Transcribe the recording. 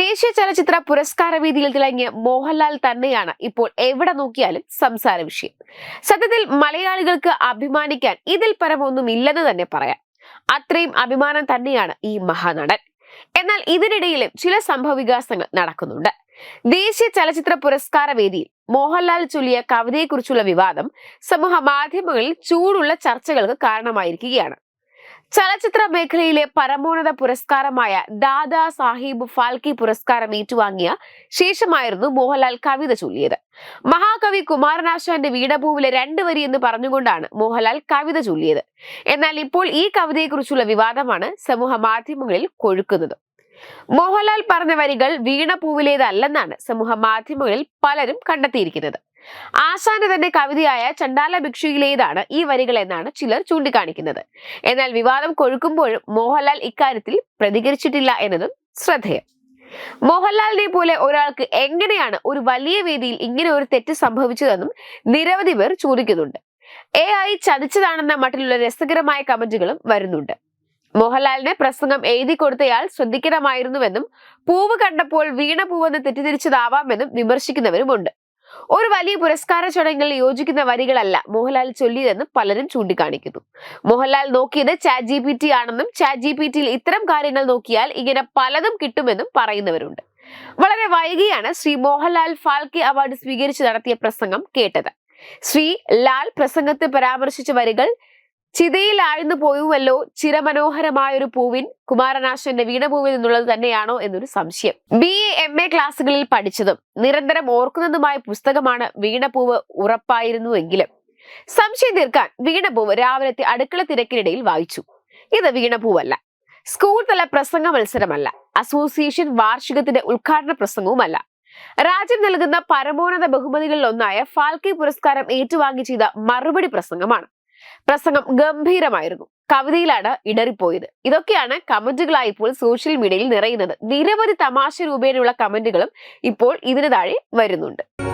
ദേശീയ ചലച്ചിത്ര പുരസ്കാര വേദിയിൽ തിളങ്ങിയ മോഹൻലാൽ തന്നെയാണ് ഇപ്പോൾ എവിടെ നോക്കിയാലും സംസാര വിഷയം. സത്യത്തിൽ മലയാളികൾക്ക് അഭിമാനിക്കാൻ ഇതിൽ പരമൊന്നും ഇല്ലെന്ന് തന്നെ പറയാം. അത്രയും അഭിമാനം തന്നെയാണ് ഈ മഹാനടൻ. എന്നാൽ ഇതിനിടയിലും ചില സംഭവവികാസങ്ങൾ നടക്കുന്നുണ്ട്. ദേശീയ ചലച്ചിത്ര പുരസ്കാര വേദിയിൽ മോഹൻലാൽ ചൊല്ലിയ കവിതയെക്കുറിച്ചുള്ള വിവാദം സമൂഹ മാധ്യമങ്ങളിൽ ചൂടുള്ള ചർച്ചകൾക്ക് കാരണമായിരിക്കുകയാണ്. ചലച്ചിത്ര മേഖലയിലെ പരമോന്നത പുരസ്കാരമായ ദാദാ സാഹിബ് ഫാൽക്കി പുരസ്കാരം ഏറ്റുവാങ്ങിയ ശേഷമായിരുന്നു മോഹൻലാൽ കവിത ചൊല്ലിയത്. മഹാകവി കുമാരനാശാന്റെ വീടഭൂവിലെ രണ്ട് വരി എന്ന് പറഞ്ഞുകൊണ്ടാണ് മോഹൻലാൽ കവിത ചൊല്ലിയത്. എന്നാൽ ഇപ്പോൾ ഈ കവിതയെക്കുറിച്ചുള്ള വിവാദമാണ് സമൂഹ മാധ്യമങ്ങളിൽ കൊഴുക്കുന്നത്. മോഹൻലാൽ പറഞ്ഞ വരികൾ വീണപൂവിലേതല്ലെന്നാണ് സമൂഹ മാധ്യമങ്ങളിൽ പലരും കണ്ടെത്തിയിരിക്കുന്നത്. ആശാന്റെ തന്നെ കവിതയായ ചണ്ടാല ഭിക്ഷുയിലേതാണ് ഈ വരികൾ എന്നാണ് ചിലർ ചൂണ്ടിക്കാണിക്കുന്നത്. എന്നാൽ വിവാദം കൊഴുക്കുമ്പോഴും മോഹൻലാൽ ഇക്കാര്യത്തിൽ പ്രതികരിച്ചിട്ടില്ല എന്നതും ശ്രദ്ധേയം. മോഹൻലാലിനെ പോലെ ഒരാൾക്ക് എങ്ങനെയാണ് ഒരു വലിയ വേദിയിൽ ഇങ്ങനെ ഒരു തെറ്റ് സംഭവിച്ചതെന്നും നിരവധി പേർ ചോദിക്കുന്നുണ്ട്. എ ഐ ചതിച്ചതാണെന്ന മട്ടിലുള്ള രസകരമായ കമന്റുകളും വരുന്നുണ്ട്. മോഹൻലാലിന് പ്രസംഗം എഴുതി കൊടുത്തയാൾ ശ്രദ്ധിക്കണമായിരുന്നുവെന്നും പൂവ് കണ്ടപ്പോൾ വീണ പൂവെന്ന് തെറ്റിദ്ധരിച്ചതാവാമെന്നും വിമർശിക്കുന്നവരുമുണ്ട്. ഒരു വലിയ പുരസ്കാര ചടങ്ങിൽ യോജിക്കുന്ന വരികളല്ല മോഹൻലാൽ ചൊല്ലിയതെന്ന് പലരും ചൂണ്ടിക്കാണിക്കുന്നു. മോഹൻലാൽ നോക്കിയത് ചാറ്റ് ജി പി ടി ആണെന്നും ചാറ്റ് ജി പി ടിയിൽ ഇത്തരം കാര്യങ്ങൾ നോക്കിയാൽ ഇങ്ങനെ പലതും കിട്ടുമെന്നും പറയുന്നവരുണ്ട്. വളരെ വൈകിയാണ് ശ്രീ മോഹൻലാൽ ഫാൽക്കെ അവാർഡ് സ്വീകരിച്ച് നടത്തിയ പ്രസംഗം കേട്ടത്. ശ്രീ ലാൽ പ്രസംഗത്തെ പരാമർശിച്ച വരികൾ ചിതയിലാഴ്ന്നു പോയുവല്ലോ ചിരമനോഹരമായ ഒരു പൂവിൻ കുമാരനാശന്റെ വീണപൂവിൽ നിന്നുള്ളത് തന്നെയാണോ എന്നൊരു സംശയം. ബി എ എം എ ക്ലാസ്സുകളിൽ പഠിച്ചതും നിരന്തരം ഓർക്കുന്നതുമായ പുസ്തകമാണ് വീണപൂവ് ഉറപ്പായിരുന്നുവെങ്കിലും. സംശയം തീർക്കാൻ വീണപൂവ് രാവിലത്തെ അടുക്കള തിരക്കിനിടയിൽ വായിച്ചു. ഇത് വീണപൂവല്ല. സ്കൂൾ തല പ്രസംഗ മത്സരമല്ല. അസോസിയേഷൻ വാർഷികത്തിന്റെ ഉദ്ഘാടന പ്രസംഗവുമല്ല. രാജ്യം നൽകുന്ന പരമോന്നത ബഹുമതികളിൽ ഒന്നായ ഫാൽക്കെ പുരസ്കാരം ഏറ്റുവാങ്ങി ചെയ്ത മറുപടി പ്രസംഗമാണ്. പ്രസംഗം ഗംഭീരമായിരുന്നു. കവിതയിലാണ് ഇടറിപ്പോയത്. ഇതൊക്കെയാണ് കമന്റുകളായി ഇപ്പോൾ സോഷ്യൽ മീഡിയയിൽ നിറയുന്നത്. നിരവധി തമാശ രൂപേണയുള്ള കമന്റുകളും ഇപ്പോൾ ഇതിന് താഴെ വരുന്നുണ്ട്.